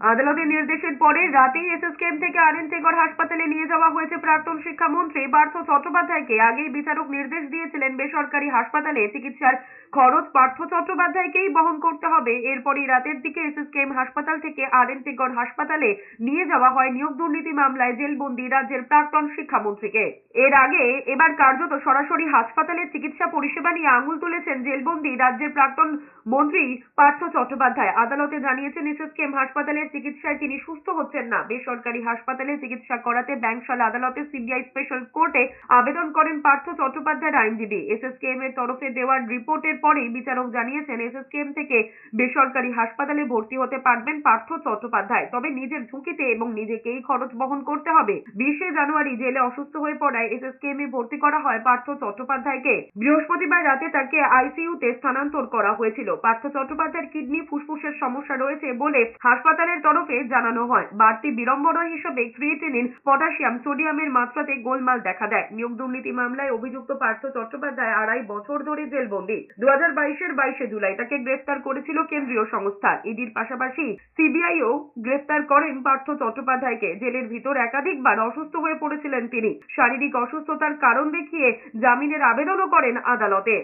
আদালতের নির্দেশের পরে রাতেই এসএসকেএম থেকে আরএনটেগড় হাসপাতালে নিয়ে যাওয়া হয়েছে প্রাক্তন শিক্ষামন্ত্রী পার্থ চট্টোপাধ্যায়কে। আগেই বিচারক নির্দেশ দিয়েছিলেন বেসরকারি হাসপাতালে চিকিৎসার খরচ পার্থ চট্টোপাধ্যায়কেই বহন করতে হবে। এরপরই রাতের দিকে এসএসকেএম হাসপাতাল থেকে আরএনটেগড় হাসপাতালে নিয়ে যাওয়া হয় নিয়োগ দুর্নীতি মামলায় জেলবন্দি রাজ্যের প্রাক্তন শিক্ষামন্ত্রীকে। এর আগে এবার কার্যত সরাসরি হাসপাতালে চিকিৎসা পরিষেবা নিয়ে আঙুল তুলেছেন জেলবন্দি রাজ্যের প্রাক্তন মন্ত্রী পার্থ চট্টোপাধ্যায়। আদালতে জানিয়েছেন এসএসকেএম হাসপাতালের চিকিৎসায় তিনি সুস্থ হচ্ছেন না। বেসরকারি হাসপাতালে চিকিৎসা করাতে ব্যাংশাল আদালতে সিবিআই স্পেশাল কোর্টে আবেদন করেন পার্থ চট্টোপাধ্যায়ের আইনজীবী। এসএসকেএম এর তরফে দেওয়ার রিপোর্টের পরেই বিচারক জানিয়েছেন, এসএসকেএম থেকে বেসরকারি হাসপাতালে ভর্তি হতে পারবেন পার্থ চট্টোপাধ্যায়। তবে নিজের ঝুঁকিতে এবং নিজেকেই খরচ বহন করতে হবে। বিশে জানুয়ারি জেলে অসুস্থ হয়ে পড়ায় এসএসকেএম এ ভর্তি করা হয় পার্থ চট্টোপাধ্যায়কে। বৃহস্পতিবার রাতে তাকে আইসিইউতে স্থানান্তর করা হয়েছিল। পার্থ চট্টোপাধ্যায়ের কিডনি ফুসফুসের সমস্যা রয়েছে বলে হাসপাতালের তরফে জানানো হয়। বাড়তি বিড়ম্বনা হিসেবে ক্রিয়েটিনিন, পটাশিয়াম, সোডিয়ামের মাত্রাতে গোলমাল দেখা দেয়। নিয়োগ দুর্নীতি মামলায় অভিযুক্ত পার্থ চট্টোপাধ্যায় আড়াই বছর ধরে জেলবন্দি। দু হাজার বাইশের বাইশে জুলাই তাকে গ্রেফতার করেছিল কেন্দ্রীয় সংস্থা। ইডির পাশাপাশি সিবিআইও গ্রেফতার করেন পার্থ চট্টোপাধ্যায়কে। জেলের ভিতর একাধিকবার অসুস্থ হয়ে পড়েছিলেন তিনি। শারীরিক অসুস্থতার কারণ দেখিয়ে জামিনের আবেদনও করেন আদালতে।